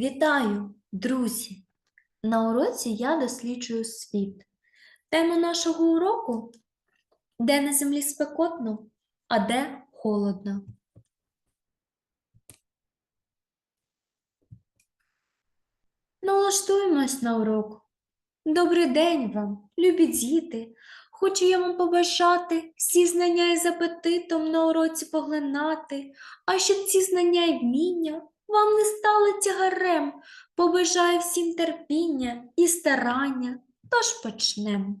Вітаю, друзі! На уроці я досліджую світ. Тема нашого уроку де на землі спекотно, а де холодно. Налаштуємось на урок. Добрий день вам, любі діти! Хочу я вам побажати всі знання із апетитом на уроці поглинати, а щоб ці знання і вміння вам не стали тягарем, побажаю всім терпіння і старання. Тож почнемо.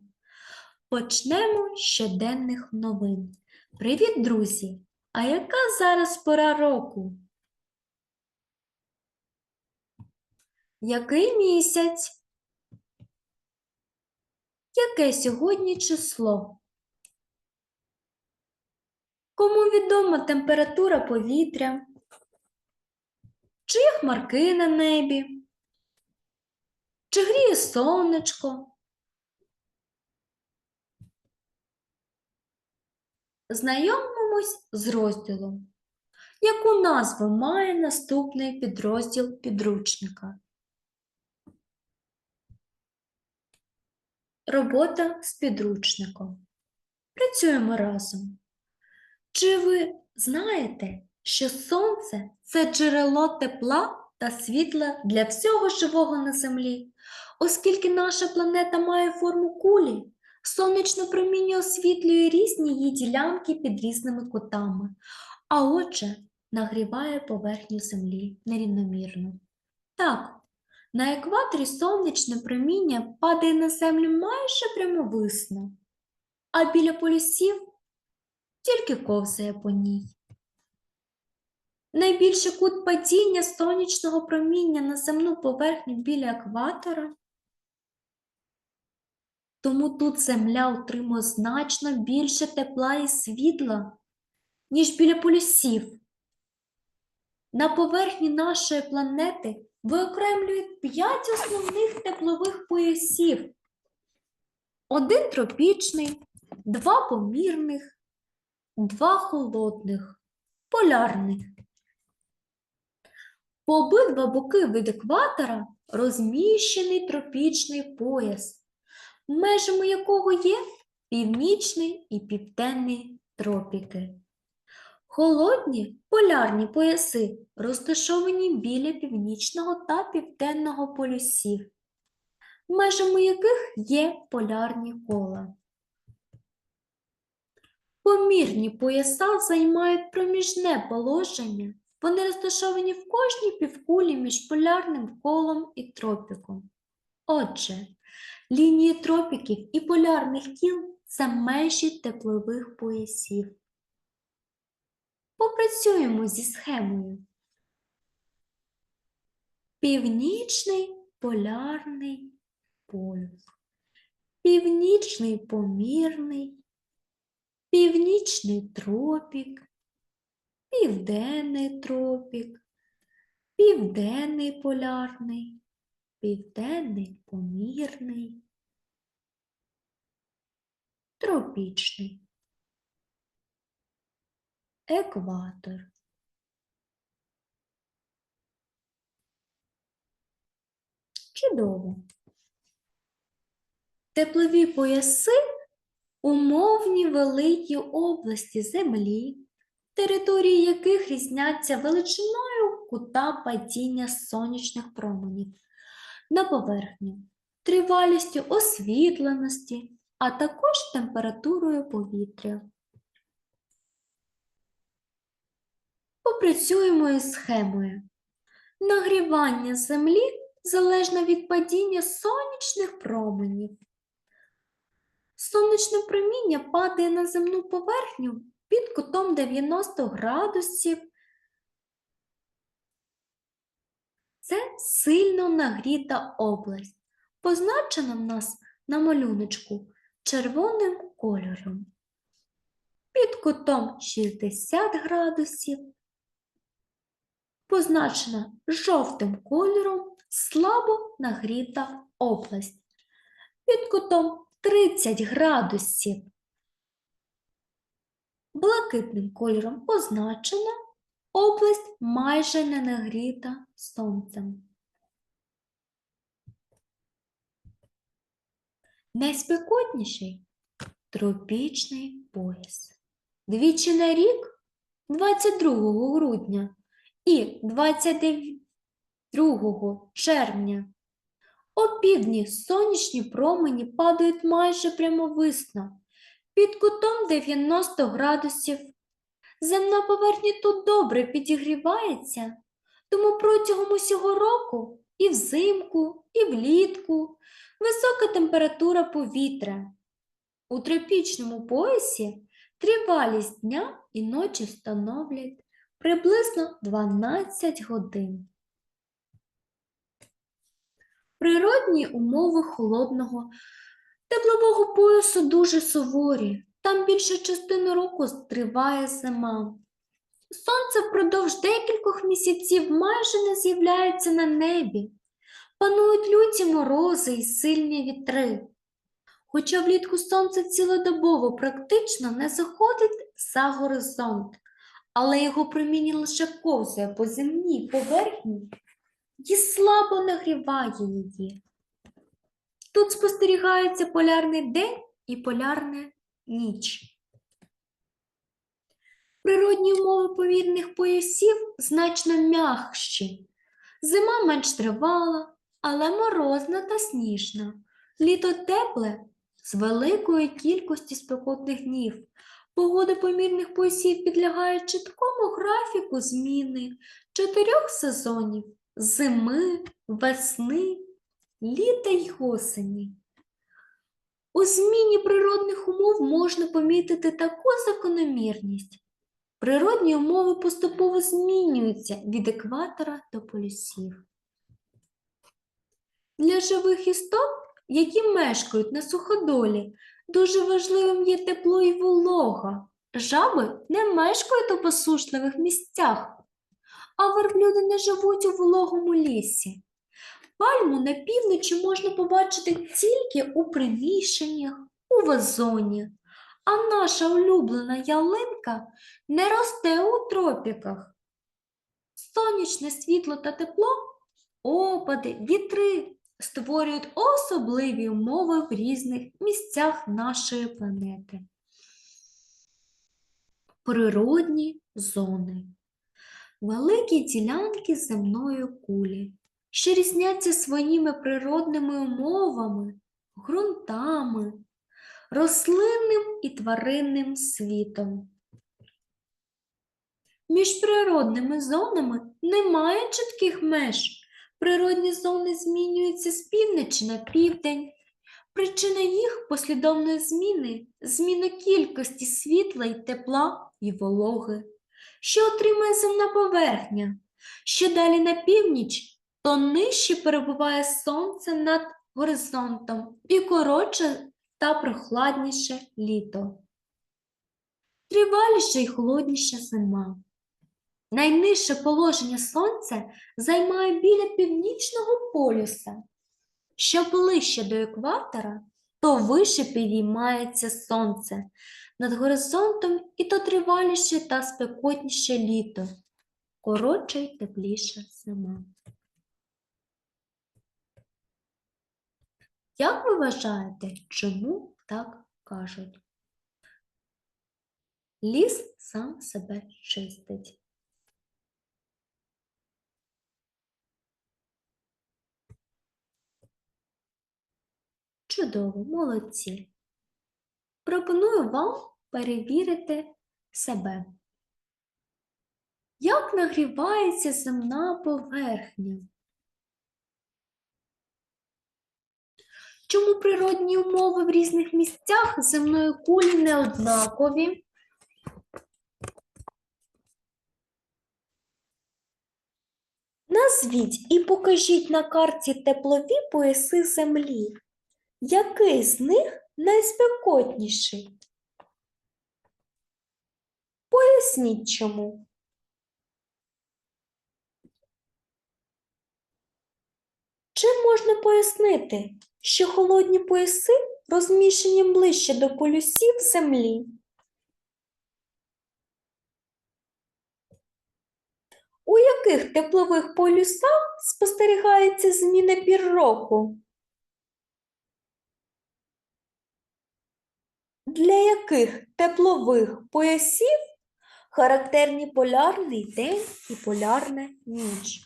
Почнемо з щоденних новин. Привіт, друзі! А яка зараз пора року? Який місяць? Яке сьогодні число? Кому відома температура повітря? Чи є хмарки на небі? Чи гріє сонечко? Знайомимось з розділом. Яку назву має наступний підрозділ підручника? Робота з підручником. Працюємо разом. Чи ви знаєте, що сонце це джерело тепла та світла для всього живого на землі? Оскільки наша планета має форму кулі, сонячне проміння освітлює різні її ділянки під різними кутами, а отже, нагріває поверхню землі нерівномірно. Так, на екваторі сонячне проміння падає на землю майже прямовисно, а біля полюсів тільки ковзає по ній. Найбільший кут падіння сонячного проміння на земну поверхню біля екватора, тому тут земля отримує значно більше тепла і світла, ніж біля полюсів. На поверхні нашої планети виокремлюють п'ять основних теплових поясів. Один тропічний, два помірних, два холодних, полярних. По обидва боки від екватора розміщений тропічний пояс, межами якого є північний і південний тропіки. Холодні полярні пояси розташовані біля північного та південного полюсів, межами яких є полярні кола. Помірні пояса займають проміжне положення, вони розташовані в кожній півкулі між полярним колом і тропіком. Отже, лінії тропіків і полярних кіл це межі теплових поясів. Попрацюємо зі схемою. Північний полярний полюс, північний помірний, північний тропік, південний тропік, південний полярний, південний помірний, тропічний. Екватор. Чудово. Теплові пояси умовні великі області Землі, території яких різняться величиною кута падіння сонячних променів на поверхню, тривалістю освітленості, а також температурою повітря. Попрацюємо із схемою. Нагрівання землі залежно від падіння сонячних променів. Сонячне проміння падає на земну поверхню під кутом 90 градусів. Це сильно нагріта область, позначена в нас на малюночку червоним кольором. Під кутом 60 градусів позначена жовтим кольором слабо нагріта область. Під кутом 30 градусів блакитним кольором позначено, область майже не нагріта сонцем. Найспекотніший тропічний пояс. Двічі на рік 22 грудня і 22 червня. Опівдні сонячні промені падають майже прямовисно під кутом 90 градусів. Земна поверхня тут добре підігрівається, тому протягом усього року і взимку, і влітку висока температура повітря. У тропічному поясі тривалість дня і ночі становлять приблизно 12 годин. Природні умови холодного теплового поясу дуже суворі. Там більшу частину року триває зима. Сонце впродовж декількох місяців майже не з'являється на небі. Панують люті морози і сильні вітри. Хоча влітку сонце цілодобово практично не заходить за горизонт, але його проміння лише ковзає по земній поверхні і слабо нагріває її. Тут спостерігається полярний день і полярна ніч. Природні умови повірних поясів значно м'якші. Зима менш тривала, але морозна та сніжна. Літо тепле з великою кількістю спекотних днів. Погода помірних поясів підлягає чіткому графіку зміни чотирьох сезонів зими, весни, літа й осені. У зміні природних умов можна помітити таку закономірність. Природні умови поступово змінюються від екватора до полюсів. Для живих істот, які мешкають на суходолі, дуже важливим є тепло і волога. Жаби не мешкають у посушливих місцях, а верблюди не живуть у вологому лісі. Пальму на півночі можна побачити тільки у приміщеннях, у вазоні, а наша улюблена ялинка не росте у тропіках. Сонячне світло та тепло, опади, вітри створюють особливі умови в різних місцях нашої планети. Природні зони. Великі ділянки земної кулі, що різняться своїми природними умовами, ґрунтами, рослинним і тваринним світом. Між природними зонами немає чітких меж. Природні зони змінюються з півночі на південь. Причина їх послідовної зміни зміна кількості світла й тепла і вологи, що отримує земна поверхня. Що далі на північ, то нижче перебуває сонце над горизонтом і коротше та прохладніше літо. Триваліша й холодніша зима. Найнижче положення сонця займає біля північного полюса. Що ближче до екватора, то вище підіймається сонце над горизонтом і то триваліше та спекотніше літо, коротше й тепліша зима. Як ви вважаєте, чому так кажуть? Ліс сам себе чистить. Чудово, молодці. Пропоную вам перевірити себе. Як нагрівається земна поверхня? Чому природні умови в різних місцях земної кулі не однакові? Назвіть і покажіть на карті теплові пояси землі. Який з них найспекотніший? Поясніть чому. Можна пояснити, що холодні пояси розміщені ближче до полюсів Землі? У яких теплових полюсах спостерігається зміна пір року? для яких теплових поясів характерні полярний день і полярна ніч?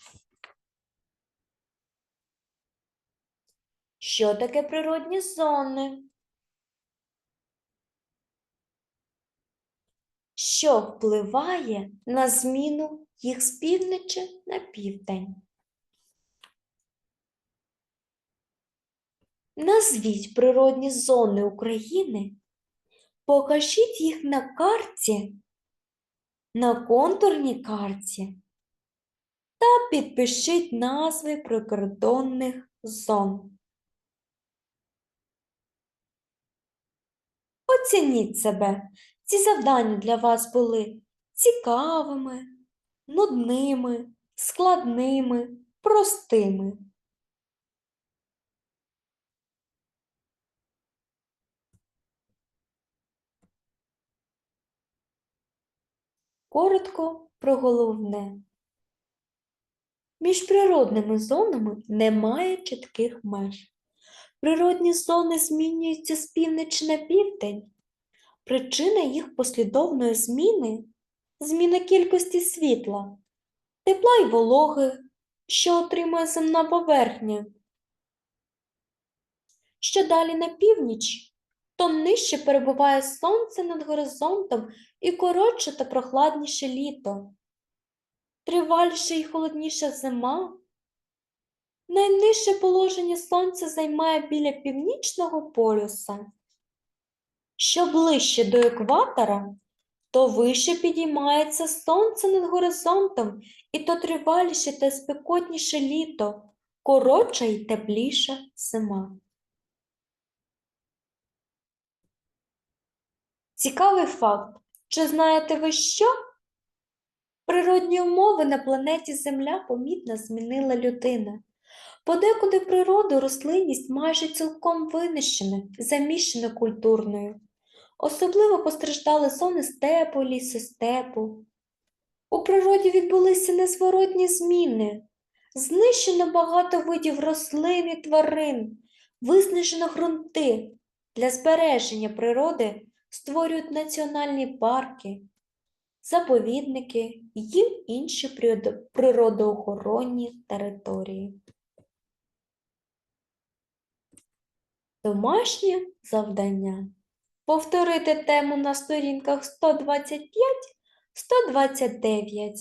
Що таке природні зони? Що впливає на зміну їх з півночі на південь? Назвіть природні зони України, покажіть їх на карті, на контурній карті та підпишіть назви прикордонних зон. Оцініть себе. Ці завдання для вас були цікавими, нудними, складними, простими. Коротко про головне. Між природними зонами немає чітких меж. Природні зони змінюються з півночі на південь. Причина їх послідовної зміни зміна кількості світла, тепла й вологи, що отримує земна поверхня. Що далі на північ, то нижче перебуває сонце над горизонтом і коротше та прохладніше літо, триваліша і холодніша зима. Найнижче положення сонця займає біля північного полюса. Що ближче до екватора, то вище підіймається сонце над горизонтом, і то триваліше та спекотніше літо, коротша й тепліша зима. Цікавий факт. Чи знаєте ви що? Природні умови на планеті Земля помітно змінила людина. Подекуди природу рослинність майже цілком винищена, заміщена культурною. Особливо постраждали зони степу, лісостепу. У природі відбулися незворотні зміни. Знищено багато видів рослин і тварин, виснажено ґрунти. Для збереження природи створюють національні парки, заповідники й інші природоохоронні території. Домашнє завдання. Повторити тему на сторінках 125-129.